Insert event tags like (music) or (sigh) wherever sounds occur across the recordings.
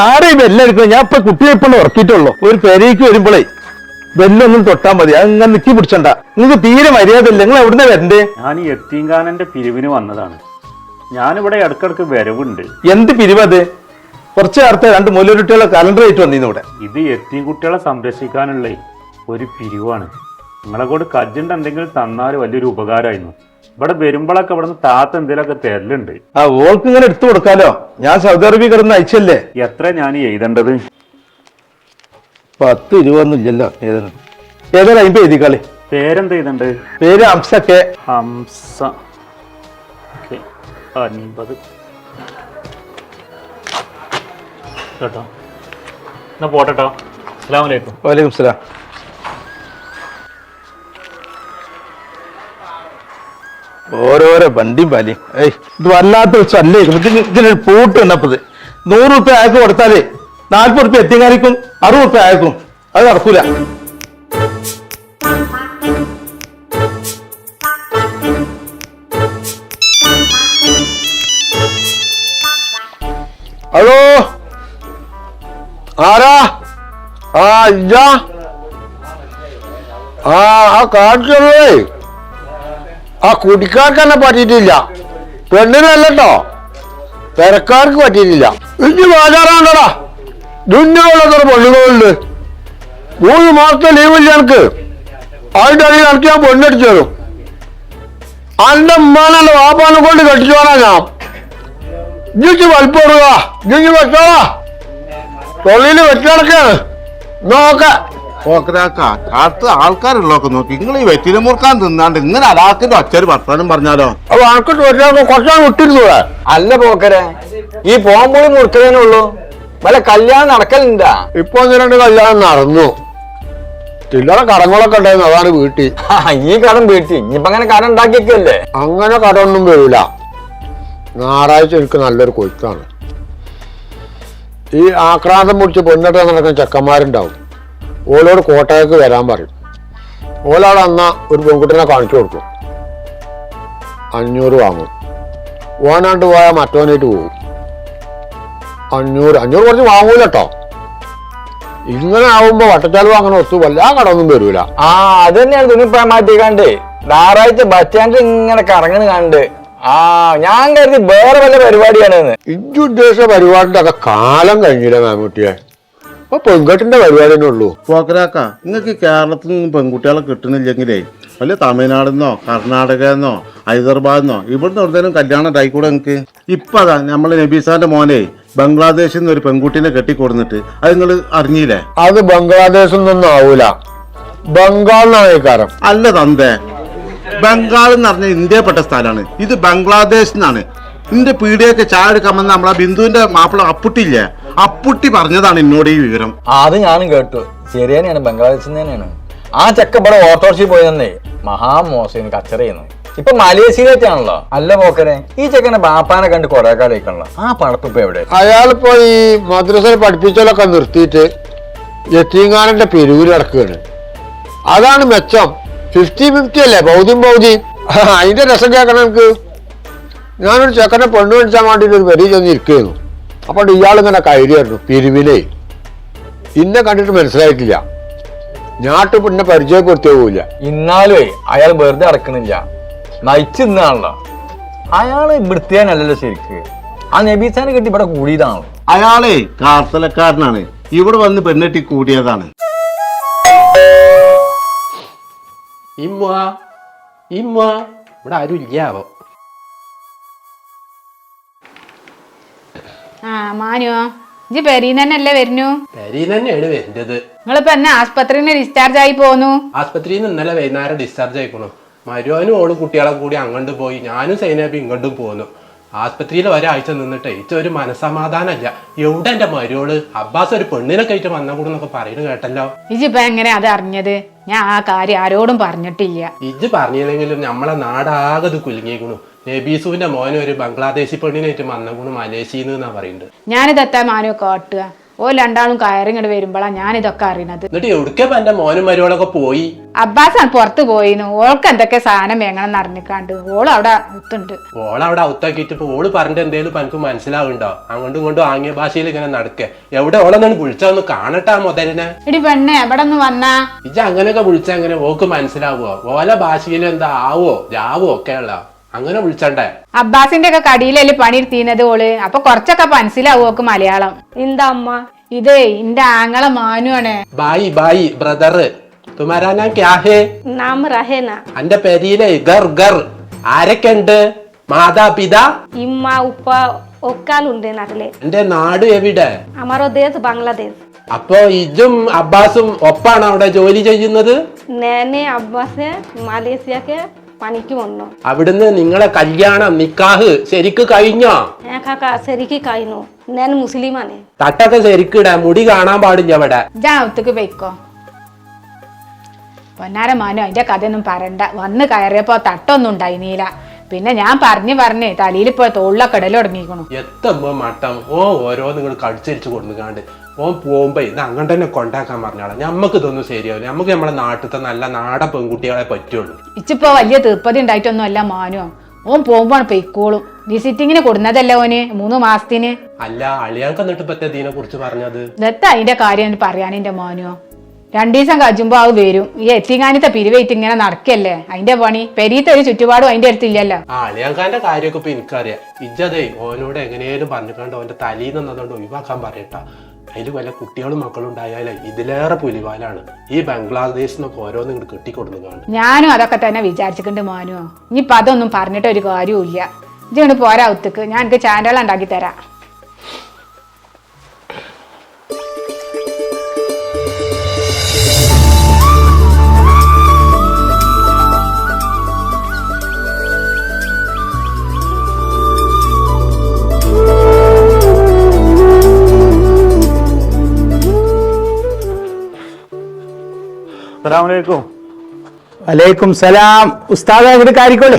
ആരെയും ബെല്ലടിക്കണം ഞാൻ ഇപ്പൊ കുട്ടിയെ ഇപ്പൊ ഉറക്കിയിട്ടുള്ളൂ. ഒരു പെരേക്ക് വരുമ്പോഴേ വെല്ലൊന്നും തൊട്ടാ മതി. അങ്ങനെ നിക്കി പിടിച്ചണ്ട. നിങ്ങൾക്ക് തീരെ മര്യാദ ഇല്ല. നിങ്ങൾ എവിടുന്ന വരണ്ടേ? ഞാൻ ഈ എത്തീങ്കാനന്റെ പിരിവിന് വന്നതാണ്. ഞാനിവിടെ ഇടക്കിടക്ക് വരവുണ്ട്. എന്ത് പിരിവത് കുറച്ച് നേരത്തെ രണ്ട് മൂലരുട്ടികളെ കലണ്ടർ ആയിട്ട് വന്നിരുന്നു ഇവിടെ. ഇത് എത്തി കുട്ടികളെ സംരക്ഷിക്കാനുള്ള ഒരു പിരിവാണ്. നിങ്ങളെ കൂടെ കജ്ജുണ്ട് എന്തെങ്കിലും തന്നാൽ വലിയൊരു ഉപകാരമായിരുന്നു. ഇവിടെ വരുമ്പോഴൊക്കെ ഇവിടെ നിന്ന് താത്ത എന്തെങ്കിലുമൊക്കെ തരലുണ്ട്. ആ ഓൾക്ക് ഇങ്ങനെ എടുത്തു കൊടുക്കാലോ? ഞാൻ സൗദി അറേബ്യ കിടന്ന് അയച്ചല്ലേ? എത്ര ഞാൻ എഴുതേണ്ടത്? പത്ത് ഇരുപതൊന്നും ഇല്ലല്ലോ ഏതായാലും. ഏതായാലും എഴുതിക്കളി. പേരെന്ത് എഴുതണ്ട്? പേര് അംസക്കെ ഹംസ. ഓക്കെ അൻപത് കേട്ടോ? എന്നാ പോട്ടെട്ടോ. അസ്സാം വലൈക്കും വലൈക്കും സ്ലാം ഓരോരോ വണ്ടിയും പാലിയും. ഏയ് ഇത് വല്ലാത്ത ചല്ലേ. ഇതിനൊരു പൂട്ട് വന്നപ്പത്. നൂറ് റുപ്യ അയക്ക് കൊടുത്താലേ നാൽപ്പത് റുപ്യ എത്തിങ്ങാനിക്കും അറുപത് റുപ്യ ആയക്കും. അത് നടക്കൂല. ഹലോ? ആരാ? ആ ഇല്ല. ആ ആ കാണിച്ചേ ആ കുടിക്കാർക്ക് തന്നെ പറ്റിയിട്ടില്ല. പെണ്ണിനല്ലോ പെരക്കാർക്ക് പറ്റിയിട്ടില്ല. ഇനി ബാജാറാണ്ടടാ ദുന്യമുള്ളത്ര പെണ്ണുകളുണ്ട് മൂന്ന് മാസത്തെ ലീവില്ല എനിക്ക്. അതിന്റെ അടിയിൽ എനിക്ക് ഞാൻ പെണ്ണടിച്ചു തരും. അന്റെ ഉമ്മാനെ വാപ്പാനെ കൊണ്ട് കെട്ടിച്ചോളാം ഞാൻ. ഇഞ്ചി വലിപ്പെടുക ഇഞ്ചി വെച്ചോളാ തൊള്ളിയിൽ വെച്ചടക്കാണ് നോക്കാം. ഓക്കരാക്ക അടുത്ത നോക്കി. നിങ്ങൾ ഈ വെറ്റിനെ മുറുക്കാൻ തിന്നാണ്ട് ഇങ്ങനെ അലാക്കിന്റെ ഒച്ചൊരു വർത്താനം പറഞ്ഞാലോ? അപ്പൊ വെച്ചാൽ കുറച്ചാണ് വിട്ടിരുന്നൂടെ? അല്ല പോക്കരെ ഈ പോകുമ്പോൾ മുറുക്കുന്നേ ഉള്ളൂ. വല്ല കല്യാണം നടക്കലുണ്ടാ? ഇപ്പൊ ഒന്ന് രണ്ട് കല്യാണം നടന്നു. ചില്ലറ കടങ്ങളൊക്കെ ഉണ്ടായിരുന്നു അതാണ് വീട്ടിൽ. ആ, ഈ കടം വീട്ടി ഇനിയിപ്പോ അങ്ങനെ കടം ഉണ്ടാക്കിയൊക്കെയല്ലേ അങ്ങനെ കടമൊന്നും വരൂല. ഞായറാഴ്ച എനിക്ക് നല്ലൊരു കൊയ്ത്താണ് ഈ ആക്രാന്തം മുടിച്ച് പൊന്നിട്ട് നടക്കുന്ന ചെക്കന്മാരുണ്ടാവും. ഓലോട് കോട്ടയക്ക് വരാൻ പറയും ഓലോട് അന്ന ഒരു പെൺകുട്ടിനെ കാണിച്ചു കൊടുക്കും അഞ്ഞൂറ് വാങ്ങും. ഓനാണ്ട് പോയാൽ മറ്റോനായിട്ട് പോകും അഞ്ഞൂറ് അഞ്ഞൂറ് കുറച്ച് വാങ്ങൂല കേട്ടോ ഇങ്ങനെ ആവുമ്പോ വട്ടച്ചാലും അങ്ങനെ ഒത്തു വല്ല കടൊന്നും വരൂല. ആ അത് തന്നെയാണ് തുണിപ്പാൻ മാറ്റി കണ്ട്. ഞായറാഴ്ച ബസ് സ്റ്റാൻഡിൽ ഇങ്ങനെ കറങ്ങണ കണ്ട്. ആ ഞാൻ കരുതി വേറെ വല്ല പരിപാടിയാണ് ഇജ്ജ് ഉദ്ദേശിച്ച പരിപാടിന്റെ ഒക്കെ കാലം കഴിഞ്ഞില്ല മാമൂട്ടിയെ? അപ്പൊ പെൺകെട്ടിന്റെ പരിപാടി തന്നെ ഉള്ളൂ. പോക്കരാക്ക നിങ്ങൾക്ക് കേരളത്തിൽ നിന്ന് പെൺകുട്ടികളെ കിട്ടുന്നില്ലെങ്കിലേ വല്ല തമിഴ്നാടിന്നോ കർണാടകന്നോ ഹൈദരാബാദിന്നോ ഇവിടുന്ന് എവിടെയും കല്യാണം ഉണ്ടായിക്കൂടെ നിങ്ങൾക്ക്? ഇപ്പൊ അതാ നമ്മളെ നബീസാന്റെ മോനെ ബംഗ്ലാദേശിൽ നിന്ന് ഒരു പെൺകുട്ടീനെ കെട്ടിക്കൊടുന്നിട്ട് അത് നിങ്ങൾ അറിഞ്ഞില്ലേ? അത് ബംഗ്ലാദേശിൽ നിന്നൊന്നും ആവൂല. ബംഗാളിനാണ് കാരണം അല്ല തന്തേ ബംഗാൾ എന്ന് പറഞ്ഞ ഇന്ത്യപ്പെട്ട സ്ഥലമാണ്. ഇത് ബംഗ്ലാദേശിൽ എന്നാണ് ഇന്റെ പീടിയൊക്കെ ചായ എടുക്കാൻ വന്ന നമ്മളെ ബിന്ദുവിന്റെ മാപ്പിള അപ്പുട്ടില്ലേ അപ്പുട്ടി പറഞ്ഞതാണ് എന്നോട് ഈ വിവരം. അത് ഞാനും കേട്ടു. ശരി തന്നെയാണ് ബംഗ്ലാദേശിൽ തന്നെയാണ് ആ ചെക്ക ഇവിടെ ഓട്ടോറിക്ഷയിൽ പോയി തന്നേ മഹാമോശം കച്ചറ ചെയ്യുന്നു. ഇപ്പൊ മലേഷ്യയിലേക്കാണല്ലോ അല്ല പോക്കനെ ഈ ചെക്കനെ ബാപ്പാനെ കണ്ട് കൊറേ കാലം ആ പടപ്പിപ്പ എവിടെ? അയാളിപ്പോ ഈ മദ്രസയിൽ പഠിപ്പിച്ചാലൊക്കെ നിർത്തിയിട്ട് യത്തീങ്കാനന്റെ പെരുവിൽ നടക്കുകയാണ്. അതാണ് മെച്ചം. ഫിഫ്റ്റി ഫിഫ്റ്റി അല്ലേ? ബൗദ്ധ്യം ബൗദ്ധ്യം (laughs) അതിന്റെ രസം കേൾക്കണം എനിക്ക്. ഞാനൊരു ചെക്കനെ പെണ്ണു മേടിച്ചാൻ വേണ്ടിയിട്ട് ഒരു വരി ചെന്ന് ഇരിക്കുന്നു അപ്പോൾ ഇയാളിങ്ങനെ കയറിയായിരുന്നു പിരിവിലേ. ഇന്നെ കണ്ടിട്ട് മനസ്സിലായിട്ടില്ല. ഞാട്ട് പിന്നെ പരിചയപ്പെടുത്തിയ പോവില്ല ഇന്നാലേ അയാൾ വെറുതെ അടക്കണില്ല നയിച്ചിന്നാണല്ലോ അയാൾ വൃത്തിയാനല്ലല്ലോ ശരിക്ക്. ആ നബീസാനെ കെട്ടി ഇവിടെ കൂടിയതാണല്ലോ അയാളെ കാർത്തലക്കാരനാണ്. ഇവിടെ വന്ന് പെണ്ണെട്ടി കൂടിയതാണ്. ഇമ്മ ഇമ്മ ഇവിടെ ആരും ഇല്ലാവോ ആ മാനുവോ ഇജ്ജ് പെരീന്ന് വരുന്നു? പെരീ തന്നെയാണ് വരുന്നത്. നിങ്ങളിപ്പോ എന്നെ ആസ്പത്രിയിൽ നിന്ന് ഡിസ്ചാർജ് ആയി പോന്നു. ആസ്പത്രിയിൽ നിന്ന് ഇന്നലെ വൈകുന്നേരം ഡിസ്ചാർജ് ആയിക്കണു. മരുവനും ഓൾ കുട്ടികളെ കൂടി അങ്ങോട്ട് പോയി. ഞാനും സൈനാബി ഇങ്ങോട്ടും പോന്നു. ആസ്പത്രിയിൽ ഒരാഴ്ച നിന്നിട്ട് ഇച്ച ഒരു മനസമാധാനമല്ല എവിടെ എന്റെ മരുവോൾ? അബ്ബാസ് ഒരു പെണ്ണിനെ കഴിച്ച് വന്ന കൂടെ പറയുന്നത് കേട്ടല്ലോ. ഇജ്ജിപ്പോ എങ്ങനെ അത് അറിഞ്ഞത്? ഞാൻ ആ കാര്യം ആരോടും പറഞ്ഞിട്ടില്ല. ഇജ്ജ് പറഞ്ഞില്ലെങ്കിലും നമ്മളെ നാടാകത് കുലുങ്ങിയേക്കണു. നബീസുവിന്റെ മോനെ ഒരു ബംഗ്ലാദേശി പെണ്ണിനായിട്ട് വന്ന മലേഷ്യന്ന് മലേഷ്യയിൽ നിന്നാ പറയുന്നുണ്ട് ഞാനിതെത്താ മാനോ കാട്ടുക. ഓ രണ്ടാളും കയറിങ്ങട് വരുമ്പോഴാണ് ഞാനിതൊക്കെ അറിയണത്. എന്നിട്ട് എവിടെ എന്റെ മോനും മരുവളൊക്കെ പോയി? അബ്ബാസാണ് പുറത്ത് പോയിന്നു ഓൾക്ക് എന്തൊക്കെ സാധനം വേങ്ങണം അറിഞ്ഞിക്കാണ്ട്. ഓൾ അവിടെ ഒത്തുണ്ട് ഓൾ ഔത്താക്കിയിട്ട് ഇപ്പൊ ഓൾ പറഞ്ഞിട്ട് എന്തേലും പനക്ക് മനസ്സിലാവുണ്ടോ? അങ്ങോട്ടും ഇങ്ങോട്ടും ആംഗ്യ ഭാഷയിൽ ഇങ്ങനെ നടക്കേ. എവിടെ ഓളെന്നാണ് വിളിച്ചതൊന്ന് കാണട്ടാ മുതലിനെ. എടി പെണ്ണെ എവിടെ ഒന്ന് വന്നാ? ഇജ അങ്ങനെയൊക്കെ വിളിച്ചാ അങ്ങനെ ഓക്ക് മനസ്സിലാവോ ഓല ഭാഷയിൽ എന്താ ആവോ? ജാവോ ഒക്കെ ഉള്ള അങ്ങനെ വിളിച്ചണ്ടേ? അബ്ബാസിന്റെ ഒക്കെ കടിയിലല്ലേ പണിയിരുത്തീനത് ഓൾ? അപ്പൊ കുറച്ചൊക്കെ മനസ്സിലാവും ഓക്ക് മലയാളം? എന്താ അമ്മ? ഇതേ എന്റെ ആങ്ങളെ മാനുവാണ്. ബായി ബായി ബ്രദർ തുമാരാനാ ക്യാ ഹേ? നാം റഹന. അന്റെ പെരിയിലെ ഗർ ഗർ. ആരൊക്കെയുണ്ട്? മാതാപിതാ ഇമ്മ ഉപ്പ ഒക്കാലുണ്ട് നാട്ടിലെ. എന്റെ നാട് എവിടെ? അമറോ ദേശ് ബംഗ്ലാദേശ്. അപ്പോ ഇജും അബ്ബാസും ഒപ്പാണ് അവിടെ ജോലി ചെയ്യുന്നത്? നേനെ അബ്ബാസ് മലേഷ്യക്ക് പണിക്ക് വന്നു. അവിടുന്ന് നിങ്ങളെ കല്യാണം നിക്കാഹ് ശരിക്ക് കഴിഞ്ഞോ? ശരിക്ക് കഴിഞ്ഞു. ഞാൻ മുസ്ലിമാണ്. തട്ടൊക്കെ ശരിക്കിട മുടി കാണാൻ പാടില്ല അവിടെ ജാ ഒത്തുക്ക് പോയിക്കോ. പൊന്നാര മാനു അതിന്റെ കഥയൊന്നും പറയണ്ട. വന്ന് കയറിയപ്പോ തട്ടൊന്നും ഉണ്ടായിനീല. പിന്നെ ഞാൻ പറഞ്ഞു പറഞ്ഞേ തലയിൽ പോയ തോളിലൊക്കെ ഇടൽ തുടങ്ങിക്കണു. എത്തുമ്പോ മട്ടം ഓ ഓരോ നിങ്ങൾ കടിച്ചരിച്ച് കൊടുക്കാണ്ട് ഓൻ പോകുമ്പോൾ ഇത് അങ്ങനെ തന്നെ കൊണ്ടാക്കാൻ പറഞ്ഞാളെ ഞമ്മക്ക് ഇതൊന്നും ശരിയാവില്ല. നമുക്ക് നമ്മളെ നാട്ടിലത്തെ നല്ല നാടൻ പെൺകുട്ടികളെ പറ്റുള്ളൂ. ഇച്ചിപ്പോ വലിയ തീർപ്പതി ഉണ്ടായിട്ടൊന്നും അല്ല മാനു. ഓൻ പോകുമ്പോൾ പൊയ്ക്കോളും. വിസിറ്റിങ്ങിന് കൊടുന്നതല്ലേ ഓന്? മൂന്ന് മാസത്തിന്. അല്ല അളിയാൾക്ക് എന്നിട്ട് ഇതിനെ കുറിച്ച് പറഞ്ഞത്? ദത്ത അതിന്റെ കാര്യം പറയാൻ എന്റെ മോനോ? രണ്ടു ദിവസം കജുമ്പോ അത് വരും. ഈ എത്തിങ്ങാനത്തെ പിരിവേറ്റ് ഇങ്ങനെ നടക്കല്ലേ? അതിന്റെ പണി പെരീത്ത ഒരു ചുറ്റുപാടും അതിന്റെ അടുത്തില്ലല്ലോ ആ അളിയാങ്കാന്റെ കാര്യമൊക്കെ ഇപ്പൊ എനിക്കറിയാം. ഇജ്ജതേ ഓനോട് എങ്ങനെയാലും പറഞ്ഞിട്ടുണ്ട് ഓന്റെ തലയിൽ നിന്നതുകൊണ്ട് ഒഴിവാക്കാൻ പറയട്ടാ. അതിൽ വല്ല കുട്ടികളും മക്കളും ഉണ്ടായാലേ ഇതിലേറെ പുലിവാലാണ്. ഈ ബംഗ്ലാദേശിൽ നിന്നൊക്കെ ഓരോന്നും ഇങ്ങോട്ട് കെട്ടിക്കൊടുന്നു കാണും ഞാനും അതൊക്കെ തന്നെ വിചാരിച്ചിട്ടുണ്ട് മോനു. ഇപ്പൊ അതൊന്നും പറഞ്ഞിട്ട് ഒരു കാര്യവും ഇല്ല ഇജ്ജ് പോരാ ഒത്തുക്ക് ഞാൻ എനിക്ക് ചാനലുകൾ ഉണ്ടാക്കി തരാം. അസ്സലാമലൈക്കും വലൈക്കും സലാം. ഉസ്താദ് അങ്ങോട്ട് കാരിക്കോളെ.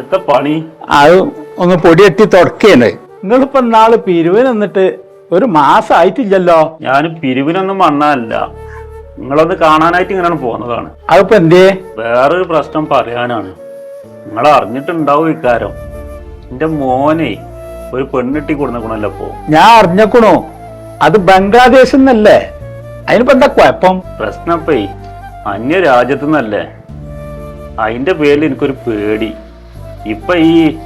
എത്ര പണി? അത് ഒന്ന് പൊടിയെട്ടി തുടക്കേണ് നിങ്ങളിപ്പോ നാൾ പിരിവ് നിന്നിട്ട് ഒരു മാസം ആയിട്ടില്ലല്ലോ? ഞാൻ പിരിവിനൊന്നും വന്നാലല്ല. നിങ്ങളൊന്ന് കാണാനായിട്ട് ഇങ്ങനെയാണ് പോകുന്നതാണ്. അതിപ്പോ എന്തേ വേറൊരു പ്രശ്നം പറയാനാണ്. നിങ്ങൾ അറിഞ്ഞിട്ടുണ്ടാവും ഇക്കാരം എന്റെ മോനെ ഒരു പെണ്ണിട്ടി കൊടുക്കണല്ലോ പോ ഞാൻ അറിഞ്ഞേക്കണു അത് ബംഗ്ലാദേശിൽ നിന്നല്ലേ? അതിനിപ്പോ എന്താ കുഴപ്പം? പ്രശ്നപ്പേ അന്യ രാജ്യത്തു നിന്നല്ലേ. അതിന്റെ പേരിൽ എനിക്കൊരു പേടി. ഇപ്പൊ ഈ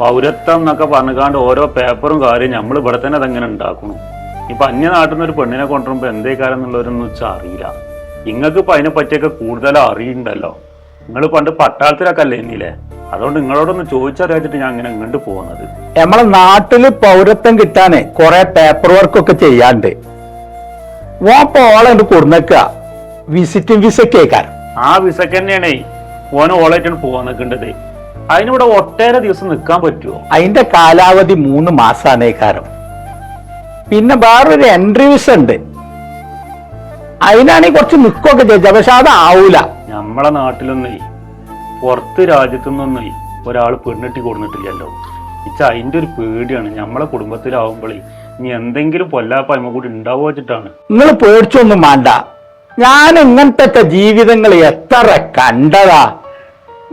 പൗരത്വം എന്നൊക്കെ പറഞ്ഞുകാണ്ട് ഓരോ പേപ്പറും കാര്യം നമ്മൾ ഇവിടെ തന്നെ അതെങ്ങനെ ഉണ്ടാക്കണു? ഇപ്പൊ അന്യ നാട്ടിൽ നിന്ന് ഒരു പെണ്ണിനെ കൊണ്ടുവരുമ്പോ എന്തേ കാര്യം എന്നുള്ളവരൊന്നും വെച്ചാൽ അറിയില്ല. നിങ്ങൾക്ക് ഇപ്പൊ അതിനെ പറ്റിയൊക്കെ കൂടുതൽ അറിയണ്ടല്ലോ. നിങ്ങൾ പണ്ട് പട്ടാളത്തിലൊക്കെ അല്ലേ എന്നില്ലേ അതുകൊണ്ട് നിങ്ങളോടൊന്ന് ചോദിച്ചറിയാച്ചിട്ട് ഞാൻ അങ്ങനെ ഇങ്ങോട്ട് പോകുന്നത്. നമ്മളെ നാട്ടിൽ പൗരത്വം കിട്ടാനേ കുറെ പേപ്പർ വർക്ക് ഒക്കെ ചെയ്യാണ്ട്. ഓപ്പോ ഓളെ കൊടുന്നേക്ക. വിസിറ്റിംഗ് വിസ കേൾക്കാൻ ആ വിസക്ക് തന്നെയാണേ. ഓന് ഓളായിട്ടാണ് പോകാൻ നിൽക്കേണ്ടത് അതിനിവിടെ ഒട്ടേറെ ദിവസം നിൽക്കാൻ പറ്റുമോ അതിന്റെ കാലാവധി മൂന്ന് മാസാണ് കാരം പിന്നെ വേറൊരു എൻട്രി വിസ ഉണ്ട്. അതിനാണെങ്കിൽ കുറച്ച് നിൽക്കുകയൊക്കെ ചോദിച്ചാൽ പക്ഷെ അതാവൂല നമ്മളെ നാട്ടിലൊന്നേ പുറത്ത് രാജ്യത്തുനിന്നൊന്നേ ഒരാൾ പെണ്ണിട്ടി കൊടുത്തിട്ടില്ലല്ലോ ഇച്ച അതിന്റെ ഒരു പേടിയാണ്. നമ്മളെ കുടുംബത്തിലാവുമ്പോഴേ ഇനി എന്തെങ്കിലും പൊല്ലാപ്പായ്മ കൂടി ഉണ്ടാവുക വെച്ചിട്ടാണ്. നിങ്ങൾ പേടിച്ചൊന്നും വേണ്ട ഞാൻ ഇങ്ങനത്തെ ജീവിതങ്ങൾ എത്ര കണ്ടതാ.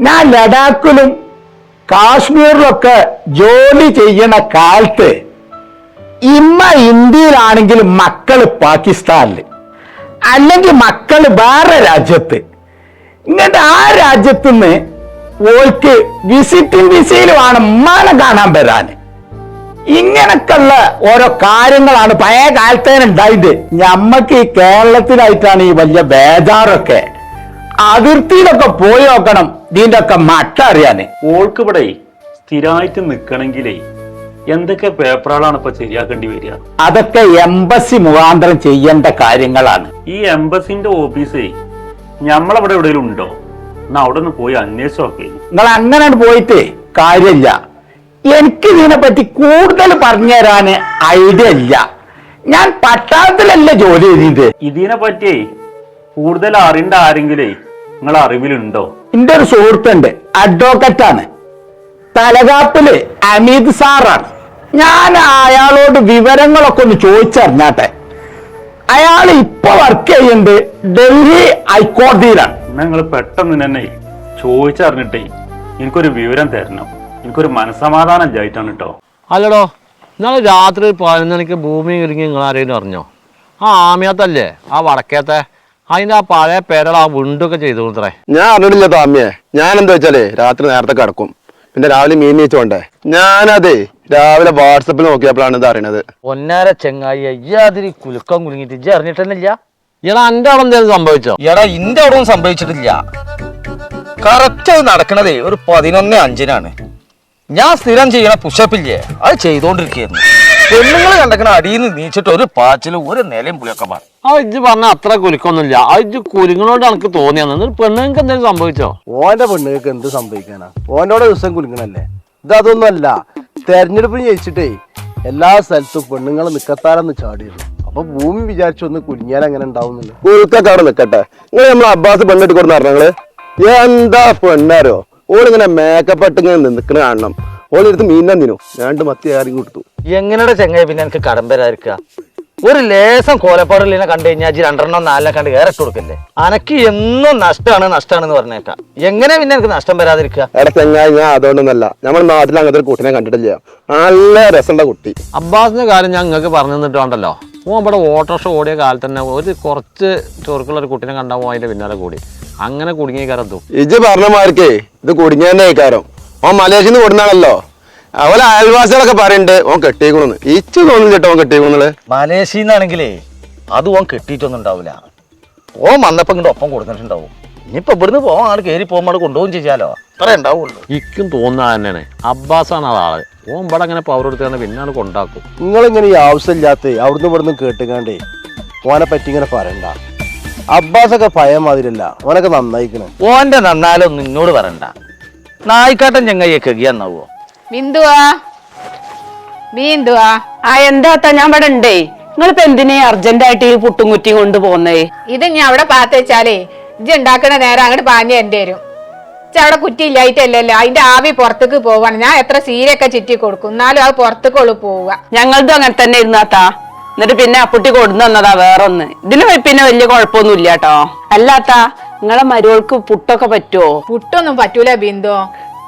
ഞാൻ ലഡാക്കിലും കാശ്മീരിലൊക്കെ ജോലി ചെയ്യണ കാലത്ത് ഇമ്മ ഇന്ത്യയിലാണെങ്കിലും മക്കൾ പാകിസ്ഥാനിൽ. അല്ലെങ്കിൽ മക്കൾ വേറെ രാജ്യത്ത്. ഇങ്ങോട്ട് ആ രാജ്യത്തുനിന്ന് ഓൾക്ക് വിസിറ്റിംഗ് വിസയിൽ വേണം ഉമ്മാനെ കാണാൻ വരാന് ഇങ്ങനൊക്കെയുള്ള ഓരോ കാര്യങ്ങളാണ് പഴയ കാലത്തേനെ ഉണ്ടായത്. ഞമ്മക്ക് ഈ കേരളത്തിലായിട്ടാണ് ഈ വലിയ ബേജാറൊക്കെ. അതിർത്തിയിലൊക്കെ പോയി നോക്കണം ഇതിന്റെ ഒക്കെ മട്ട അറിയാന് ഓൾക്ക് ഇവിടെ സ്ഥിരമായിട്ട് നിൽക്കണമെങ്കിലേ എന്തൊക്കെ പേപ്പറുകളാണ് ഇപ്പൊ ശരിയാക്കേണ്ടി വരിക? അതൊക്കെ എംബസി മുഖാന്തരം ചെയ്യേണ്ട കാര്യങ്ങളാണ്. ഈ എംബസിന്റെ ഓഫീസേ നമ്മളവിടെ എവിടെയെങ്കിലും ഉണ്ടോ? എന്നാ അവിടെ ഒന്ന് പോയി അന്വേഷിച്ചു നോക്കേ നിങ്ങൾ അങ്ങനെ പോയിട്ട് കാര്യമില്ല. എനിക്ക് ഇതിനെ പറ്റി കൂടുതൽ പറഞ്ഞു തരാന് ഐഡിയ ഇല്ല. ഞാൻ പട്ടാളത്തിലല്ല ജോലി ചെയ്തത് ഇതിനെ പറ്റി കൂടുതൽ അറിയണ്ട ആരെങ്കിലേ നിങ്ങൾ അറിവിലുണ്ടോ? എന്റെ ഒരു സുഹൃത്തുണ്ട് അഡ്വക്കറ്റ് ആണ്. തലകാപ്പിൽ അമീത് സാറാണ്. ഞാൻ അയാളോട് വിവരങ്ങളൊക്കെ ഒന്ന് ചോദിച്ചറിഞ്ഞാട്ടെ. അയാൾ ഇപ്പൊ വർക്ക് ചെയ്യുന്നത് ഡൽഹി ഹൈക്കോടതിയിലാണ്. നിങ്ങൾ പെട്ടെന്ന് തന്നെ ചോദിച്ചറിഞ്ഞിട്ടേ എനിക്കൊരു വിവരം തരണം. എനിക്കൊരു മനസമാധാനം ഇല്ലായിട്ടാണ് കേട്ടോ അല്ലടോ ഇന്നലെ രാത്രി ഒരു പതിനൊന്ന് മണിക്ക് ഭൂമി ഒരുങ്ങി നിങ്ങൾ ആരെങ്കിലും അറിഞ്ഞോ? ആ ആമിയത്തല്ലേ ആ വടക്കേത്തെ. അതിന്റെ ആ പഴയ പേരൾ ആ ഉണ്ടൊക്കെ ചെയ്തു കൊടുത്തേ ഞാൻ അറിഞ്ഞിട്ടില്ല ആമിയെ ഞാൻ എന്താ വെച്ചാലേ രാത്രി നേരത്തെ കിടക്കും. പിന്നെ രാവിലെ മീൻ വെച്ചോണ്ടേ ഞാനതേ രാവിലെ വാട്സപ്പിൽ നോക്കിയപ്പോഴാണ് ഇത് അറിയണത്. പൊന്നാര ചെങ്ങായി അയ്യാതിരി കുലുക്കം കുലുങ്ങിട്ട് ഇജ്ജ അറിഞ്ഞിട്ടന്നില്ല എടാ എന്റെ അവിടെ എന്തെങ്കിലും സംഭവിച്ചോ? എടാ ഇന്റെ അവിടെ ഒന്നും സംഭവിച്ചിട്ടില്ല. കറക്റ്റ് അത് നടക്കണതേ ഒരു പതിനൊന്ന് അഞ്ചിനാണ്. ഞാൻ സ്ഥിരം ചെയ്യണ പുഷപ്പില്ലേ അത് ചെയ്തോണ്ടിരിക്കുന്നു പെണ്ണുങ്ങൾ കണ്ടക്കണ അടിയിൽ നിന്ന് നീച്ചിട്ട് ഒരു പാച്ചിലും ഒരു നിലയും പുളിയൊക്കെ മാറി. ആ ഇജ്ജ് പറഞ്ഞ അത്ര കുലുക്കൊന്നുമില്ല. ആ ഇജ്ജ് കുലുങ്ങളോട് എനിക്ക് തോന്നിയാന്ന്. എന്നിട്ട് പെണ്ണുങ്ങൾക്ക് എന്തെങ്കിലും സംഭവിച്ചോ? ഓന്റെ പെണ്ണുങ്ങൾക്ക് എന്ത് സംഭവിക്കാനാ? ഓന്റെ ദിവസം കുലുങ്ങണല്ലേ? ഇത് അതൊന്നുമല്ല. തെരഞ്ഞെടുപ്പിന് ജയിച്ചിട്ടേ എല്ലാ സ്ഥലത്തും പെണ്ണുങ്ങൾ നിക്കത്താരെന്ന് ചാടിയിരുന്നു. അപ്പൊ ഭൂമി വിചാരിച്ചു ഒന്ന് കുലുങ്ങിയാൽ അങ്ങനെ ഉണ്ടാവുന്നില്ല നിക്കട്ടെ നിങ്ങൾ നമ്മളെ അബ്ബാസ് പെണ്ണിട്ട് കൊടുന്ന നിങ്ങൾ? എന്താ പെണ്ണാരോ? ഓളിങ്ങനെ മേക്കപ്പ് ഇട്ട് ഇങ്ങനെ നിൽക്കണ കാണണം. ഓളെടുത്ത് മീൻ നിന്നു രണ്ട് മത്തി ആരും കൊടുത്തു. എങ്ങനെയുടെ ചെങ്ങായി? പിന്നെ എനിക്ക് കടം വരാതിരിക്കുക ഒരു ലേസം കോലപ്പാടിലിനെ കണ്ടു കഴിഞ്ഞാൽ രണ്ടെണ്ണം നാലിനെ കണ്ട് ഏറെ ഇട്ട് കൊടുക്കല്ലേ? അനക്ക് എന്നും നഷ്ടമാണ് നഷ്ടമാണെന്ന് പറഞ്ഞേക്കാം. എങ്ങനെ പിന്നെ എനിക്ക് നഷ്ടം വരാതിരിക്കുക? എടാ ചെങ്ങായി ഞാൻ അതുകൊണ്ടൊന്നല്ല. നമ്മുടെ നാട്ടിൽ അങ്ങനത്തെ ഒരു കുട്ടിനെ കണ്ടിട്ടില്ല. നല്ല രസമുള്ള കുട്ടി. അബ്ബാസിന്റെ കാര്യം ഞാൻ നിങ്ങൾക്ക് പറഞ്ഞു തന്നിട്ടുണ്ടല്ലോ. ഓൻ ഇവിടെ ഓട്ടോറിക്ഷ ഓടിയ കാലത്ത് തന്നെ ഒരു കുറച്ച് ചൊറുക്കുള്ള ഒരു കുട്ടിനെ കണ്ടാൽ അതിന്റെ പിന്നാലെ കൂടി. അങ്ങനെ കുടുങ്ങിയ കരത്തു ഇജ് പറഞ്ഞ മാർക്കേ ഇത് കുടുങ്ങിയ തന്നെ ഓൻ ഓ നിന്ന് കൊടുന്നാണല്ലോ അവലെ അയൽവാസികളൊക്കെ പറയുന്നുണ്ട് ഓൻ കെട്ടിയേക്കണെന്ന്. ഇച്ചു തോന്നുന്നു കേട്ടോ ഓൻ കെട്ടിയേക്കുന്നുള്ളത് മലേഷ്യയിൽ നിന്നാണെങ്കിലേ അത് ഓൻ കെട്ടിയിട്ടൊന്നും ഉണ്ടാവില്ല ഓൻ വന്നപ്പോ ഇങ്ങോട്ട് ഒപ്പം കൊടുത്തിട്ടുണ്ടാവും. ഇനിയിപ്പോ ഇവിടുന്ന് പോവാൻ ആൾ കയറി പോകുമ്പോൾ കൊണ്ടുപോകും ചെയ്യാലോ? അത്ര ഉണ്ടാവുള്ളൂ. ഇക്കും തോന്നുന്നത് തന്നെയാണ്. അബ്ബാസാണ് ആൾ. ഓൻ ഇവിടെ അങ്ങനെ പവർ എടുത്താണ് പിന്നാണ് കൊണ്ടാക്കും. നിങ്ങളിങ്ങനെ ഈ ആവശ്യമില്ലാത്ത അവിടുന്ന് ഇവിടുന്ന് കേട്ടുകാണ്ടേ ഓനെ പറ്റി ഇങ്ങനെ പറയണ്ട. അബ്ബാസൊക്കെ പഴയ മാതിരില്ല ഓനൊക്കെ നന്നായിക്കണം. ഓന്റെ നന്നാലൊന്നും നിന്നോട് പറയണ്ട. നായിക്കാട്ടൻ ചെങ്ങയ്യെ കെകിയാന്നാവോ ബിന്ദുവാ ബിന്ദുവാ ആ എന്താത്താ ഞാൻ ഇവിടെ ഉണ്ടേ. നിങ്ങളിപ്പോ എന്തിനാ അർജന്റായിട്ട് ഈ പുട്ടും കുറ്റിയും കൊണ്ട് പോന്നേ ഇത് ഞാൻ അവിടെ പാത്തേച്ചാലേ ഇജ് ഇജ്ജ് ഉണ്ടാക്കണ നേരം അങ്ങോട്ട് പാഞ്ഞ എന്റെ വരും. അവിടെ കുറ്റി ഇല്ലായിട്ടല്ലല്ലോ അതിന്റെ ആവി പുറത്തേക്ക് പോവാണ്. ഞാൻ എത്ര സീരയൊക്കെ ചുറ്റി കൊടുക്കും. എന്നാലും അത് പുറത്തേക്കുള്ളു പോവുക. ഞങ്ങളതും അങ്ങനെ തന്നെ ഇരുന്നാത്താ എന്നിട്ട് പിന്നെ അപ്പുട്ടി കൊടുന്നു വന്നതാ വേറൊന്ന്. ഇതിന് പിന്നെ വലിയ കുഴപ്പമൊന്നും ഇല്ല കേട്ടോ. അല്ലാത്ത നിങ്ങളെ മരുവൾക്ക് പുട്ടൊക്കെ പറ്റുമോ പുട്ടൊന്നും പറ്റൂല ബിന്ദു.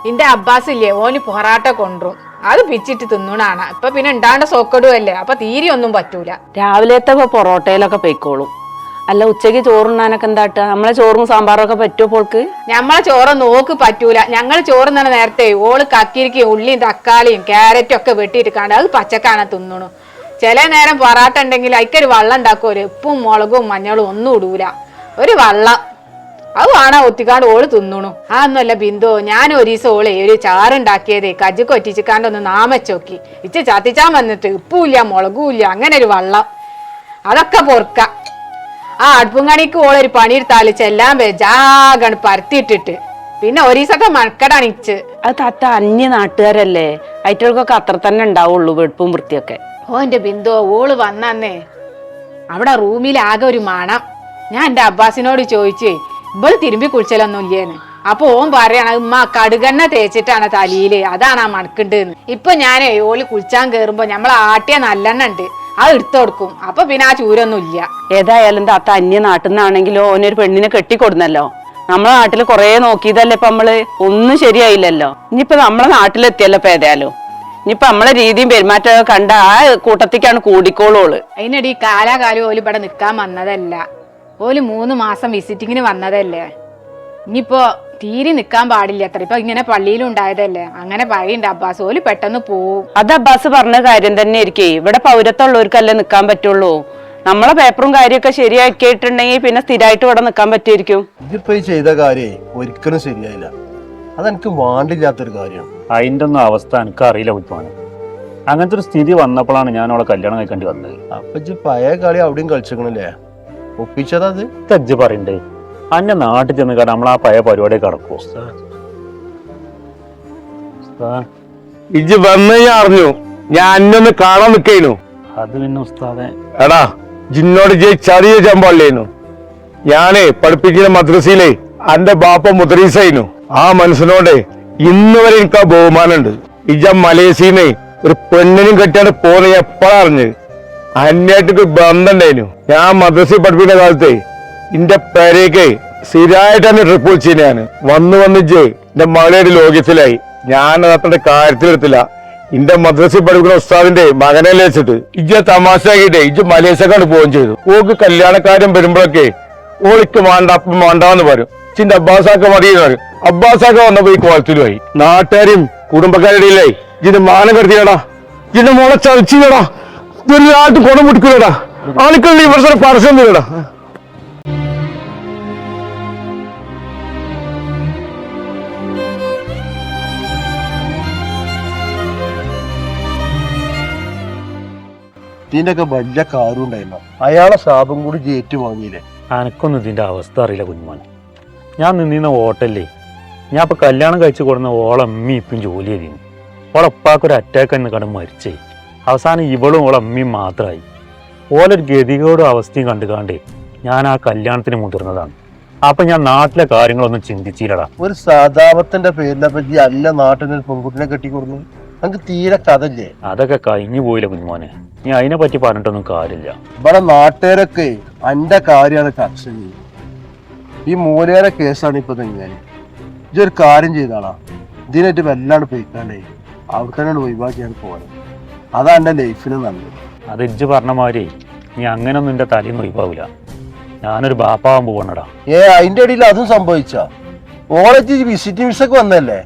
ഇന്റെ അബ്ബാസ് ഇല്ലേ ഓന് പൊറാട്ട കൊണ്ടും. അത് പിച്ചിട്ട് തിന്നണാണ്. ഇപ്പൊ പിന്നെ ഉണ്ടാണ്ട സോക്കടും അപ്പൊ തീരെ ഒന്നും പറ്റൂല. രാവിലത്തെ പൊറോട്ടയിലൊക്കെ പൊയ്ക്കോളും. അല്ല ഉച്ചയ്ക്ക് ചോറുണ്ണാനൊക്കെ എന്താട്ടാ നമ്മളെ ചോറും സാമ്പാറൊക്കെ പറ്റുമോ പോൾക്ക് ഞമ്മളെ ചോറ് നോക്ക് പറ്റൂല. ഞങ്ങൾ ചോറ് തന്നെ നേരത്തെ ഓൾ കക്കിരിക്കും ഉള്ളിയും തക്കാളിയും ക്യാരറ്റും ഒക്കെ വെട്ടിയിട്ട് കാണാൻ അത് പച്ചക്കാണ് തിന്നണു. ചില നേരം പൊറാട്ട ഉണ്ടെങ്കിൽ അതിക്കൊരു വെള്ളം ഉണ്ടാക്കും. ഉപ്പും മുളകും മഞ്ഞളും ഒന്നും ഇടൂല. ഒരു വെള്ളം. അത് ആണാ ഒത്തിക്കാണ്ട് ഓൾ തിന്നണു. ആ ഒന്നുമല്ല ബിന്ദു ഞാൻ ഒരു ദിവസം ഓളെ ഒരു ചാറുണ്ടാക്കിയതേ കജുക്ക് ഒറ്റിച്ചിക്കാണ്ട് ഒന്ന് നാമച്ചോക്കി. ഇച്ച് ചത്തിച്ചാൻ വന്നിട്ട് ഉപ്പുമില്ല മുളകുമില്ല അങ്ങനെ ഒരു വള്ളം. അതൊക്കെ പൊറുക്ക. ആ അടുപ്പുംകണിക്ക് ഓളൊരു പണിയെടുത്താൽ ചെല്ലാൻ വെജാഗണ് പരത്തിയിട്ടിട്ട്. പിന്നെ ഒരു മണക്കടാണ് ഇച്ച്. അത് തത്ത അന്യ നാട്ടുകാരല്ലേ? അയറ്റുകൾക്കൊക്കെ അത്ര തന്നെ ഉണ്ടാവുള്ളൂ വെടുപ്പും വൃത്തിയൊക്കെ. ഓ എന്റെ ബിന്ദു ഓൾ വന്നേ അവിടെ റൂമിൽ ആകെ ഒരു മണം. ഞാൻ എന്റെ അബ്ബാസിനോട് ചോദിച്ചേ ഇവൾ തിരുമ്പി കുളിച്ചലൊന്നുമില്ലേന്ന് അപ്പൊ ഓൻ പറയാണ് ഉമ്മ കടുകെണ്ണ തേച്ചിട്ടാണ് തലയിൽ. അതാണ് ആ മണക്കുണ്ടെന്ന്. ഇപ്പൊ ഞാൻ ഓൽ കുളിച്ചാൻ കേറുമ്പോ നമ്മളെ ആട്ടിയ നല്ലെണ്ണ ഉണ്ട്. അത് എടുത്തു കൊടുക്കും. അപ്പൊ പിന്നെ ആ ചൂരൊന്നും ഇല്ല. ഏതായാലും താത്ത അന്യ നാട്ടിൽ നിന്നാണെങ്കിലോ ഓനൊരു പെണ്ണിനെ കെട്ടിക്കൊടുന്നല്ലോ. നമ്മളെ നാട്ടിൽ കൊറേ നോക്കിയതല്ലേ ഇപ്പൊ നമ്മൾ? ഒന്നും ശരിയായില്ലല്ലോ. ഇനിയിപ്പൊ നമ്മളെ നാട്ടിലെത്തിയല്ലോ ഇപ്പൊ ഏതായാലും. ഇനിയിപ്പൊ നമ്മളെ രീതിയും പെരുമാറ്റമൊക്കെ കണ്ട ആ കൂട്ടത്തേക്കാണ് കൂടിക്കോളോൾ അതിനടി കാലാകാലം ഓൽ ഇവിടെ നിക്കാൻ വന്നതല്ല. ഓൽ മൂന്ന് മാസം വിസിറ്റിങ്ങിന് വന്നതല്ലേ? ഇനിയിപ്പോ തീരെ നിക്കാൻ പാടില്ല. അത്ര ഇപ്പൊ ഇങ്ങനെ പള്ളിയിലും ഉണ്ടായതല്ലേ? അങ്ങനെ പറയണ്ട അബ്ബാസ്. ഓൽ പെട്ടെന്ന് പോവും. അത് അബ്ബാസ് പറഞ്ഞ കാര്യം തന്നെ ഇരിക്കേ ഇവിടെ പൗരത്തുള്ളവർക്കല്ലേ നിക്കാൻ പറ്റുള്ളൂ. നമ്മളെ പേപ്പറും കാര്യമൊക്കെ ശരിയാക്കിയിട്ടുണ്ടെങ്കിൽ പിന്നെ സ്ഥിരമായിട്ട് ഇവിടെ നിക്കാൻ പറ്റിയിരിക്കും ഇതിപ്പോ ഈ ചെയ്ത കാര്യേ ഒരിക്കലും ശരിയായില്ല. അതെനിക്ക് വാണ്ടില്ലാത്തൊരു കാര്യമാണ്. അതിന്റെ ഒന്നും അവസ്ഥ എനിക്ക് അറിയില്ല കുറ്റമാണ് അങ്ങനത്തെ ഒരു സ്ഥിതി വന്നപ്പോഴാണ് ഞാൻ അവളെ കല്യാണം കഴിക്കേണ്ടി വന്നത്. അപ്പൊ ഇജ്ജ് പഴയ കളി അവിടെയും കളിച്ചിക്കണല്ലേ ഒപ്പിച്ചതാ അത് തെജ്ജ് പറയണ്ടേ. അന്നെ നാട്ടിൽ ചെന്ന് കാരണം നമ്മൾ ആ പഴയ പരിപാടി കടക്കൂ ഇജ്ജ് വന്ന് ഞാൻ അറിഞ്ഞു. ഞാൻ അന്നൊന്ന് കാണാൻ നിൽക്കേനു അത് പിന്നെ ഉസ്താദെ. എടാ ജിന്നോട് ജയ് ചെറിയ ചമ്പാളേനു ഞാനേ പഠിപ്പിക്കുന്ന മദ്രസയിലെ അന്റെ ബാപ്പ മുദ്രീസായിരുന്നു ആ മനസ്സിനോടെ ഇന്ന് വരെ എനിക്ക് ആ ബഹുമാനമുണ്ട്. ഇജ മലേഷ്യന്ന് ഒരു പെണ്ണിനും കെട്ടിയാണ് പോന്നെ എപ്പോഴാ അറിഞ്ഞത്? അന്യായിട്ടൊക്കെ ബന്ധമുണ്ടായിരുന്നു ഞാൻ മദ്രസയിൽ പഠിപ്പിക്കുന്ന കാലത്തെ എന്റെ പേരേക്ക് സ്ഥിരമായിട്ട് തന്നെ ട്രിപ്പ് ഞാൻ വന്ന് വന്നിച്ച് എന്റെ മകളുടെ ലോകത്തിലായി. ഞാൻ അത്ര കാര്യത്തിലെടുത്തില്ല. എന്റെ മദ്രസയിൽ പഠിക്കുന്ന ഉസ്താദിന്റെ മകനെ വെച്ചിട്ട് ഇജ്ജ തമാശ ഇജ് ഇജ്ജ് മലേഷ്യക്കാണ്ട് പോവുകയും ചെയ്തു. ഓക്ക് കല്യാണക്കാരൻ വരുമ്പോഴൊക്കെ ഓളിക്ക് വേണ്ട അപ്പം വേണ്ടാന്ന് പറയും. ചിന്റെ അബ്ബാസാക്ക മതിയെന്ന് പറയും. അബ്ബാസാക്ക വന്നപ്പോ ഈ കോലത്തിലുമായി നാട്ടുകാരും കുടുംബക്കാരുടെ ഇല്ലേ ഇതിന്റെ മാനം കരുതിയടാ. ഇതിന്റെ മോളെ ചതിച്ചില്ലടാ ഇതൊരു കുടം പിടിക്കൂലടാ ആൾക്കുള്ള ഇവരുടെ പരസ്യം തരടാ ഇതിന്റെ ഒക്കെ വലിയ കാറും ഉണ്ടായിരുന്നു അയാളെ ശാപം കൂടി ജേറ്റ് വാങ്ങിയില്ലേ? അനക്കൊന്നും ഇതിന്റെ അവസ്ഥ അറിയില്ല കുഞ്ഞുമോൻ ഞാൻ നിന്നിരുന്ന ഹോട്ടലിലേ ഞാൻ ഇപ്പൊ കല്യാണം കഴിച്ചു കൊടുന്ന ഓളമ്മി ഇപ്പം ജോലി ചെയ്തിരുന്നു. ഓളപ്പാക്കൊരു അറ്റാക്ക് എന്ന് കണ്ട് മരിച്ചേ. അവസാനം ഇവളും ഓളമ്മയും മാത്രമായി ഓലൊരു ഗതികോടും അവസ്ഥയും കണ്ടു കാണ്ടേ ഞാൻ ആ കല്യാണത്തിന് മുതിർന്നതാണ്. അപ്പൊ ഞാൻ നാട്ടിലെ കാര്യങ്ങളൊന്നും ചിന്തിച്ചില്ലടാ. ഒരു സദാപത്തിന്റെ പേരിനെ പറ്റി അല്ല നാട്ടിൽ നിന്ന് പെൺകുട്ടിനെ കെട്ടിക്കൊടുന്നു നമുക്ക് തീരെ കഥല്ലേ അതൊക്കെ കഴിഞ്ഞു പോയില്ല കുഞ്ഞുമോനെ. നീ അതിനെ പറ്റി പറഞ്ഞിട്ടൊന്നും കാര്യമില്ല. ഇവിടെ നാട്ടുകാരൊക്കെ അന്റെ കാര്യമാണ് ചർച്ച ഈ മൂലേറെ കേസാണ് ഇപ്പൊ ഞാൻ ഇതൊരു കാര്യം ചെയ്താളാ. ഇതിനായിട്ട് വല്ലാണ്ട് പോയിക്കാണ്ടേ അവിടെ തന്നെ ഒഴിവാക്കിയാണ് പോകാൻ അതാ എന്റെ ലൈഫിന് നല്ലത്. അത് ഇജ്ജ് പറഞ്ഞ മാതിരി നീ അങ്ങനൊന്നും എന്റെ തലയിൽ ഒഴിവാവില്ല ഞാനൊരു ബാപ്പാവാൻ പോകണടാ ഏ അതിന്റെ ഇടയിൽ അതും സംഭവിച്ച? ഓളേറ്റ് വിസിറ്റിംഗ് വിസക്ക് വന്നല്ലേ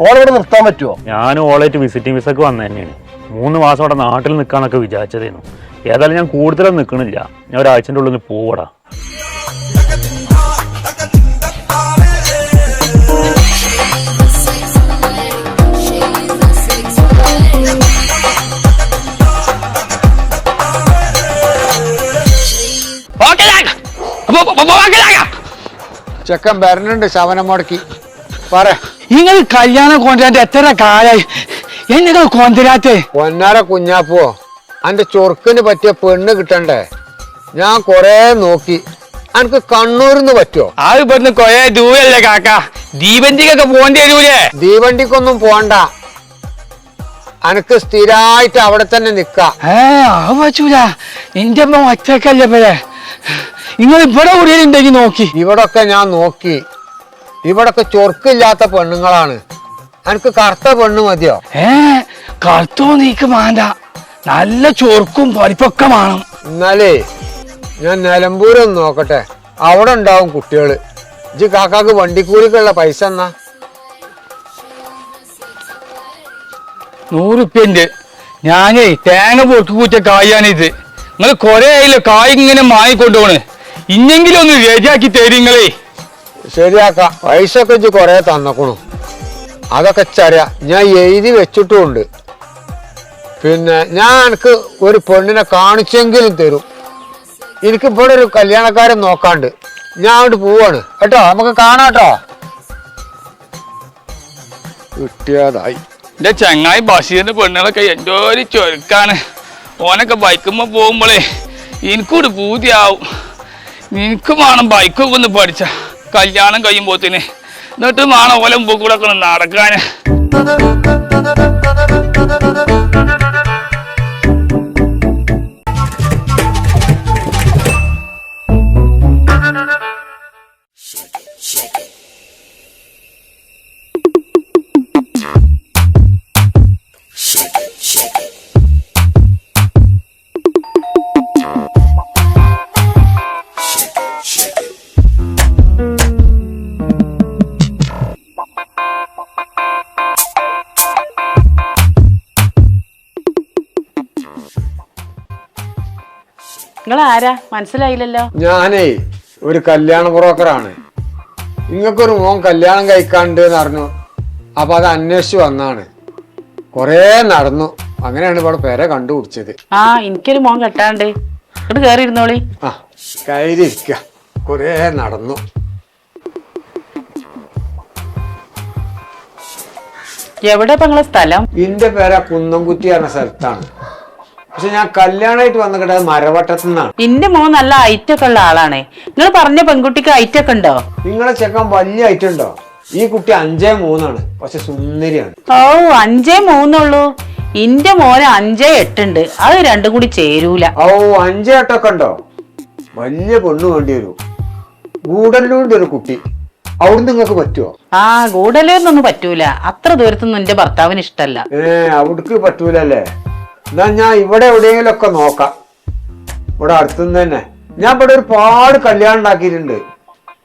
ഓളവിടെ നിർത്താൻ പറ്റുമോ ഞാനും ഓളേറ്റ് വിസിറ്റിംഗ് വിസക്ക് വന്ന തന്നെയാണ്. മൂന്ന് മാസം അവിടെ നാട്ടിൽ നിൽക്കാന്നൊക്കെ വിചാരിച്ചതേനു. ഏതായാലും ഞാൻ കൂടുതലും നിൽക്കണില്ല ഞാൻ ഒരാഴ്ചന്റെ ഉള്ളിൽ പോവടാ. ചെക്കൻ വരണുണ്ട് ശവനം മുടക്കി. പറ. നിങ്ങൾ കല്യാണം കൊണ്ടുവരാൻ എത്ര കാലായി? എന്നെ കൊണ്ടുവരാത്തേ? പൊന്നാര കുഞ്ഞാപ്പോ അന്റെ ചൊറുക്കിന് പറ്റിയ പെണ്ണ് കിട്ടണ്ടേ? ഞാൻ കൊറേ നോക്കി. അനക്ക് കണ്ണൂരിന്ന് പറ്റോ? ആ ഇവിടുന്ന് കൊറേ ദൂരല്ലേ കാക്ക. ദീപന്തിക്കൊക്കെ പോകേണ്ടി വരൂലേ? ദീപണ്ടിക്കൊന്നും പോണ്ട. അനക്ക് സ്ഥിരായിട്ട് അവിടെ തന്നെ നിക്കാം. ഏ അത് പറ്റൂല. നിന്റെ അമ്മ ഒറ്റക്കല്ലേ നിങ്ങൾ ഇവിടെ കൂടിയുണ്ടെങ്കിൽ നോക്കി. ഇവിടൊക്കെ ഞാൻ നോക്കി. ഇവിടൊക്കെ ചൊർക്കില്ലാത്ത പെണ്ണുങ്ങളാണ്. എനിക്ക് കറുത്ത പെണ്ണ് മതിയോ? ഏ കറുത്തോ നീക്ക് മാന്ത നല്ല ചൊർക്കും പരിപ്പൊക്കെ വേണം എന്നാലേ ഞാൻ നിലമ്പൂരൊന്ന് നോക്കട്ടെ. അവിടെ ഉണ്ടാവും കുട്ടികൾ. ഇജ്ജ് കാക്കാക്ക് വണ്ടിക്കൂലിക്കുള്ള പൈസ എന്നാ? നൂറുപ്യണ്ട് ഞാനേ തേങ്ങ പൊട്ടി കൂറ്റ കായാണിത് നിങ്ങൾ കൊറേ ആയില്ല കായ് ഇങ്ങനെ മാങ്ങിക്കൊണ്ടുപോണ് ഇന്നെങ്കിലും ഒന്ന് രജാക്കി തരിങ്ങളെ ശരിയാക്കാം. പൈസ ഒക്കെ ഇജ്ജ് കൊറേ തന്നക്കണു. അതൊക്കെ ചറിയ ഞാൻ എഴുതി വെച്ചിട്ടുണ്ട് പിന്നെ ഞാൻ എനിക്ക് ഒരു പെണ്ണിനെ കാണിച്ചെങ്കിലും തരും. എനിക്ക് ഇവിടെ ഒരു കല്യാണക്കാരൻ നോക്കാണ്ട്. ഞാൻ അങ്ങോട്ട് പോവാണ്. കേട്ടോ? നമുക്ക് കാണാട്ടോ കിട്ടിയതായി. എന്റെ ചങ്ങായി ബഷീറിന്റെ പെണ്ണുകളൊക്കെ എന്തോ ഒരു ചൊരുക്കാണ്. ഓനൊക്കെ ബൈക്കുമ്പോ പോകുമ്പോളേ എനിക്കൂടി പൂതിയാവും. നിനക്ക് വേണം ബൈക്കൊക്കെ ഒന്ന് പഠിച്ച. കല്യാണം കഴിയുമ്പോത്തിന്. എന്നിട്ട് വേണം ഓലം കൂടെ ഒക്കെ നിങ്ങൾ ആരാ മനസ്സിലായില്ലല്ലോ. ഞാനേ ഒരു കല്യാണ ബ്രോക്കറാണ്. നിങ്ങൾക്കൊരു മോൻ കല്യാണം കഴിക്കാണ്ട് എന്ന് അറിഞ്ഞു. അപ്പൊ അത് അന്വേഷിച്ചു വന്നാണ്. കൊറേ നടന്നു. അങ്ങനെയാണ് ഇവിടെ പേരെ കണ്ടുപിടിച്ചത്. ആ എനിക്കൊരു മോൻ കെട്ടാണ്ട് ഇങ്ങോട്ട് കയറി ഇരുന്നോളി ആ കയറി ഇരിക്ക കൊറേ നടന്നു. എവിടെ ഇപ്പൊ നിങ്ങളെ സ്ഥലം? ഇന്റെ പേര കുന്നംകുറ്റി പറഞ്ഞ സ്ഥലത്താണ്. പക്ഷെ ഞാൻ കല്യാണമായിട്ട് വന്ന വന്നിട്ട് മരവട്ടത്തു നിന്നാണ്. ഇന്റെ മോൻ നല്ല ഐറ്റൊക്കെ ഉള്ള ആളാണ്. നിങ്ങൾ പറഞ്ഞ പെൺകുട്ടിക്ക് ഐറ്റൊക്കെ ഉണ്ടോ? നിങ്ങളെ ചെക്കൻ വലിയ ഐറ്റം ഉണ്ടോ? ഈ കുട്ടി അഞ്ചേ മൂന്നാണ് പക്ഷെ സുന്ദരിയാണ്. ഓ അഞ്ചേ മൂന്നുള്ളൂ. ഇന്റെ മോന് അഞ്ചേ എട്ടുണ്ട്. അത് രണ്ടും കൂടി ചേരൂല. ഓ അഞ്ചേ എട്ടൊക്കെ ഉണ്ടോ? വലിയ പെണ്ണ് വേണ്ടി വരൂ. ഗൂഡല്ലൂണ്ട് ഒരു കുട്ടി. അവിടുന്ന് നിങ്ങൾക്ക് പറ്റുമോ ആ ഗൂഢലൂരിനൊന്നും പറ്റൂല. അത്ര ദൂരത്തൊന്നും എന്റെ ഭർത്താവിന് ഇഷ്ടല്ല. ഏ അവിടേക്ക് പറ്റൂലല്ലേ? എന്നാ ഞാൻ ഇവിടെ എവിടെയെങ്കിലും ഒക്കെ നോക്കാം. ഇവിടെ അടുത്തുനിന്ന് തന്നെ. ഞാൻ ഇവിടെ ഒരുപാട് കല്യാണം ഉണ്ടാക്കിയിട്ടുണ്ട്.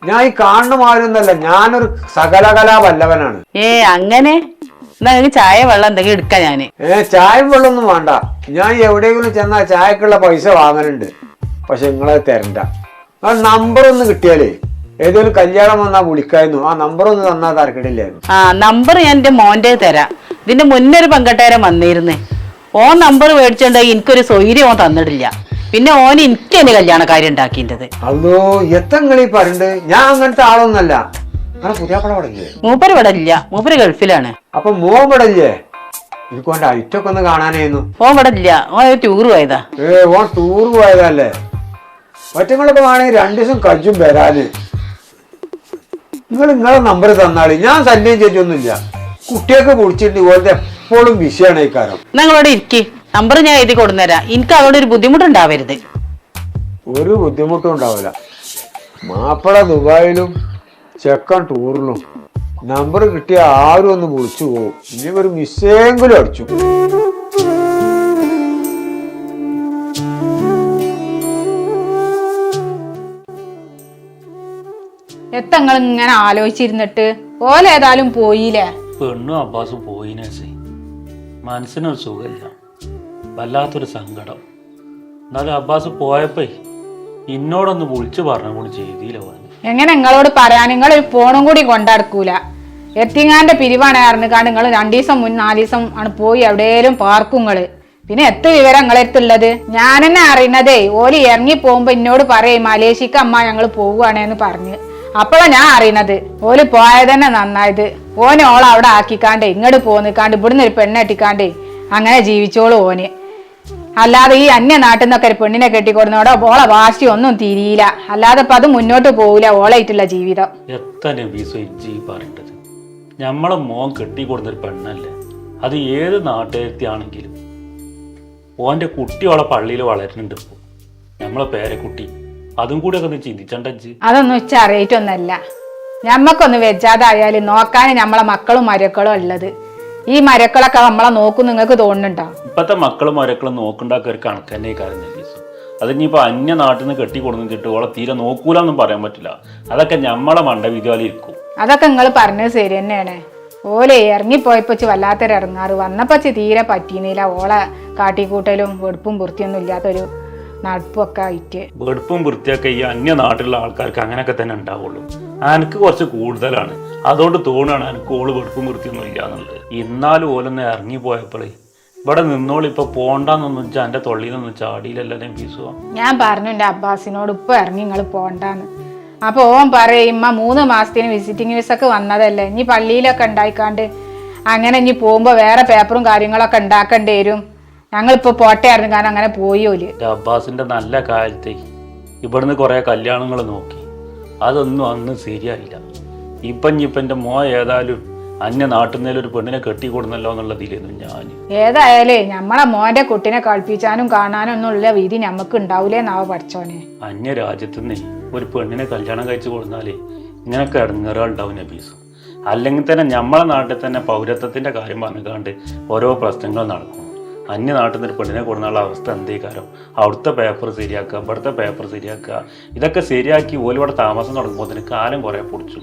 ഞാൻ ഈ കാണുന്ന മാതിരിയൊന്നല്ല ഞാനൊരു സകലകലാ വല്ലവനാണ് ഏ അങ്ങനെ? ചായ വെള്ളം എന്തെങ്കിലും എടുക്കാം ഞാൻ. ഏ വെള്ളം ഒന്നും വേണ്ട. ഞാൻ എവിടെയെങ്കിലും ചെന്നാ ചായക്കുള്ള പൈസ വാങ്ങലുണ്ട്. പക്ഷെ നിങ്ങളത് തരണ്ട. ആ നമ്പർ ഒന്ന് കിട്ടിയാലേ ഏതെങ്കിലും കല്യാണം വന്നാ വിളിക്കായിരുന്നു. ആ നമ്പർ ഒന്ന് തന്നാ തരക്കടില്ലായിരുന്നു. ആ നമ്പർ ഞാൻ എന്റെ മോന്റെ തരാം. ഇതിന്റെ മുന്നൊരു ഒരു പങ്കട്ടേരം വന്നിരുന്നേ. ഓൻ നമ്പർ മേടിച്ചോണ്ട് എനിക്കൊരു സ്വൈര്യം ഓൻ തന്നിട്ടില്ല. പിന്നെ ഓൻ എനിക്ക് തന്നെ കല്യാണക്കാരി ഉണ്ടാക്കിന്റെത് അല്ലോ എത്തങ്ങളീ പറയണ്ട് ഞാൻ അങ്ങനത്തെ ആളൊന്നല്ല മൂപ്പര് ഇവിടെ ഇല്ല. മൂപ്പര് ഗൾഫിലാണ്. അപ്പൊ മോൻ ഇവിടെ ഇല്ലേ? എനിക്ക് ഓന്റെ ഐറ്റൊക്കെ ഒന്ന് കാണാനായിരുന്നു. ഓൻ ഇവിടെ ഇല്ല. ഓൻ ടൂർ പോയതാ. ഏ ഓൻ ടൂർ പോയതല്ലേ? ഒറ്റങ്ങളൊക്കെ വേണമെങ്കിൽ രണ്ടു ദിവസം കജ്ജും വരാന്. നിങ്ങൾ നിങ്ങളെ നമ്പർ തന്നാളി. ഞാൻ ശല്യം ചെയ്യൊന്നുമില്ല കുട്ടിയൊക്കെ വിളിച്ചിട്ടുണ്ട് ഇതുപോലത്തെ എപ്പോഴും വിഷയമാണ് ഈ കാര്യം. നിങ്ങളോട് ഇരിക്കി. നമ്പർ ഞാൻ എഴുതി കൊടുന്നേരാ. എനിക്ക് അതോടെ ഒരു ബുദ്ധിമുട്ടുണ്ടാവരുത്. ഒരു ബുദ്ധിമുട്ടും ഉണ്ടാവില്ല. മാപ്പിള ദുബായിലും ചെക്കൻ ടൂറിലും. നമ്പർ കിട്ടിയ ആരും ഒന്ന് വിളിച്ചു പോകും ഇനി ഒരു മിസ്സെങ്കിലും അടിച്ചു എത്തങ്ങൾ ഇങ്ങനെ ആലോചിച്ചിരുന്നിട്ട്? ഓലേതായാലും പോയില്ലേ? പെണ്ണും അബ്ബാസും പോയിനേസേ മനസ്സിനൊരു സുഖമില്ല. വല്ലാത്തൊരു സങ്കടം. എന്നാലും അബ്ബാസ് പോയപ്പോ ഇന്നോടൊന്ന് വിളിച്ചു പറഞ്ഞു കൂടി ചെയ്തില്ല പറഞ്ഞു എങ്ങനെ നിങ്ങളോട് പറയാൻ? നിങ്ങൾ ഒരു ഫോണും കൂടി കൊണ്ടടക്കൂല. എത്തിങ്ങാന്റെ പിരിവാണ് അറിഞ്ഞിക്കാണ്ട് നിങ്ങൾ രണ്ടു ദിവസം മുൻ നാല് ദിവസം ആണ് പോയി എവിടെയും പാർക്കും പിന്നെ എത്ര വിവരം നിങ്ങളെടുത്തുള്ളത് ഞാൻ തന്നെ അറിയണതേ ഓൽ ഇറങ്ങി പോകുമ്പോ എന്നോട് പറയേ മലേഷ്യക്ക് അമ്മ ഞങ്ങൾ പോവുകയാണെന്ന് പറഞ്ഞ്. അപ്പോഴാണ് ഞാൻ അറിയണത് ഓൽ പോയത് തന്നെ നന്നായത്. ഓനെ ഓളെ അവിടെ ആക്കിക്കാണ്ട് ഇങ്ങോട്ട് പോ പോന്നിക്കാണ്ട് ഇവിടുന്ന് ഒരു പെണ്ണെട്ടിക്കാണ്ട് അങ്ങനെ ജീവിച്ചോളൂ ഓന്. അല്ലാതെ ഈ അന്യ നാട്ടിൽ നിന്നൊക്കെ ഒരു പെണ്ണിനെ കെട്ടിക്കൊടുന്നോടോ ഓളെ വാശി ഒന്നും തിരിയില്ല. അല്ലാതെ ഇപ്പൊ അത് മുന്നോട്ട് പോവില്ല ഓളായിട്ടുള്ള ജീവിതം. എത്ര നബീസോ ഇജ്ജി പറയേണ്ടത്? ഞമ്മളെ മോൻ കെട്ടിക്കൊടുന്നൊരു പെണ്ണല്ലേ? അത് ഏത് നാട്ടിലെത്തിയാണെങ്കിലും ഓന്റെ കുട്ടി ഓളെ പള്ളിയിൽ വളരുന്നുണ്ട് ഇപ്പോൾ നമ്മളെ പേരക്കുട്ടി. അതും കൂടി ഒക്കെ ഒന്ന് ചിന്തിച്ചണ്ട അതൊന്നും ഉച്ച അറിയിട്ടൊന്നല്ല ഞമ്മക്കൊന്ന് വെജാതായാലും നോക്കാൻ നമ്മളെ മക്കളും മരക്കളും ഉള്ളത്. ഈ മരക്കളൊക്കെ നമ്മളെ നോക്കും നിങ്ങൾക്ക് തോന്നുന്നുണ്ടോ? ഇപ്പത്തെ മക്കളും മരക്കളും നോക്കണ്ടാക്ക ഒരു കണക്ക് തന്നെ കാര്യം അത് ഇനിയിപ്പോൾ അന്യ നാട്ടിൽ നിന്ന് കെട്ടി കൊടുത്തിട്ട് ഓളെ തീരെ നോക്കൂലെന്നും പറയാൻ പറ്റില്ല. അതൊക്കെ ഞമ്മളെ മണ്ടവിദ്യാലയം ഇരിക്കും. അതൊക്കെ നിങ്ങൾ പറഞ്ഞത് ശരി തന്നെയാണ്. ഓലെ ഇറങ്ങിപ്പോയപ്പോ ഇച്ച് വല്ലാത്തൊരു ഇറങ്ങാറ്. വന്നപ്പോ ഇച്ച് തീരെ പറ്റിയില്ല ഓളെ കാട്ടിക്കൂട്ടലും വെടുപ്പും വൃത്തിയൊന്നും ഇല്ലാത്തൊരു നടപ്പും ഒക്കെ ആയിട്ട് വെടുപ്പും വൃത്തിയൊക്കെ ഈ അന്യ നാട്ടിലുള്ള ആൾക്കാർക്ക് അങ്ങനെയൊക്കെ തന്നെ ഉണ്ടാവുള്ളൂ. എനിക്ക് കുറച്ച് കൂടുതലാണ്. അതുകൊണ്ട് തോന്നുകയാണ് എനിക്ക് ഓൾ വെടുപ്പും വൃത്തിയൊന്നും ഇല്ല എന്നുള്ളത്. ഇന്നാലും ഓലൊന്ന് ഇറങ്ങി പോയപ്പോഴേ ഇവിടെ നിന്നോളി ഇപ്പൊ പോണ്ടെന്നൊന്നും വെച്ചാൽ എന്റെ തൊള്ളിയിൽ നിന്ന് ചാടിയിലല്ലേ ഞാൻ പറഞ്ഞു എന്റെ അബ്ബാസിനോട് ഇപ്പൊ ഇറങ്ങി നിങ്ങൾ പോണ്ടാന്ന്. അപ്പൊ ഓൻ പറയും ഇമ്മ മൂന്ന് മാസത്തിന് വിസിറ്റിംഗ് വിസക്ക് വന്നതല്ലേ. ഇനി പള്ളിയിലൊക്കെ ഉണ്ടായിക്കാണ്ട് അങ്ങനെ ഇനി പോകുമ്പോ വേറെ പേപ്പറും കാര്യങ്ങളൊക്കെ ഉണ്ടാക്കേണ്ടി വരും. ഞങ്ങളിപ്പോ പോട്ടെയായിരുന്നു കാരണം അങ്ങനെ പോയോൽ അബ്ബാസിന്റെ നല്ല കാലത്തെ ഇവിടുന്ന് കുറേ കല്യാണങ്ങൾ നോക്കി. അതൊന്നും അന്ന് ശരിയായില്ല. ഇപ്പം ഇനിയിപ്പം എന്റെ മോ ഏതായാലും അന്യ നാട്ടിൽ നിന്നേലും ഒരു പെണ്ണിനെ കെട്ടി കൊടുന്നല്ലോ എന്നുള്ളതിലായിരുന്നു ഞാൻ ഏതായാലേ നമ്മളെ മോന്റെ കുട്ടിനെ കളിപ്പിച്ചാനും കാണാനും ഒന്നും ഉള്ള വിധി നമുക്ക് ഉണ്ടാവൂലേ നാവ് പഠിച്ചോനെ. അന്യ രാജ്യത്തു നിന്ന് ഒരു പെണ്ണിനെ കല്യാണം കഴിച്ചു കൊടുത്താലേ ഇങ്ങനൊക്കെ ഇടങ്ങേറുണ്ടാവും നബീസ്. അല്ലെങ്കിൽ തന്നെ നമ്മളെ നാട്ടിൽ തന്നെ പൗരത്വത്തിന്റെ കാര്യം പറഞ്ഞുകൊണ്ട് ഓരോ പ്രശ്നങ്ങൾ നടക്കും. അന്യ നാട്ടിൽ നിന്ന് ഒരു പെണ്ണിനെ കൊടുന്നുള്ള അവസ്ഥ എന്തേ കാരം അവിടുത്തെ പേപ്പർ ശരിയാക്കുക ഇവിടുത്തെ പേപ്പർ ശരിയാക്കുക. ഇതൊക്കെ ശരിയാക്കി ഓലിവിടെ താമസം തുടങ്ങുമ്പോൾ കാലം കുറേ പൊടിച്ചു.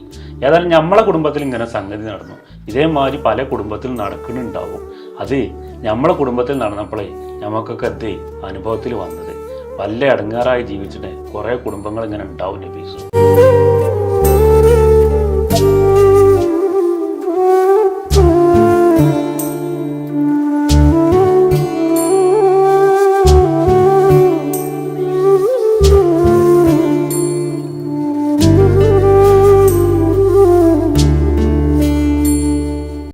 ഏതായാലും നമ്മളെ കുടുംബത്തിൽ ഇങ്ങനെ സംഗതി നടന്നു. ഇതേമാതിരി പല കുടുംബത്തിൽ നടക്കുന്നുണ്ടാവും. അതേ നമ്മളെ കുടുംബത്തിൽ നടന്നപ്പോഴേ നമുക്കൊക്കെ എന്തേ അനുഭവത്തിൽ വന്നത്. വല്ല അടങ്ങാറായി ജീവിച്ചിട്ട് കുറേ കുടുംബങ്ങൾ ഇങ്ങനെ ഉണ്ടാവും നബീസു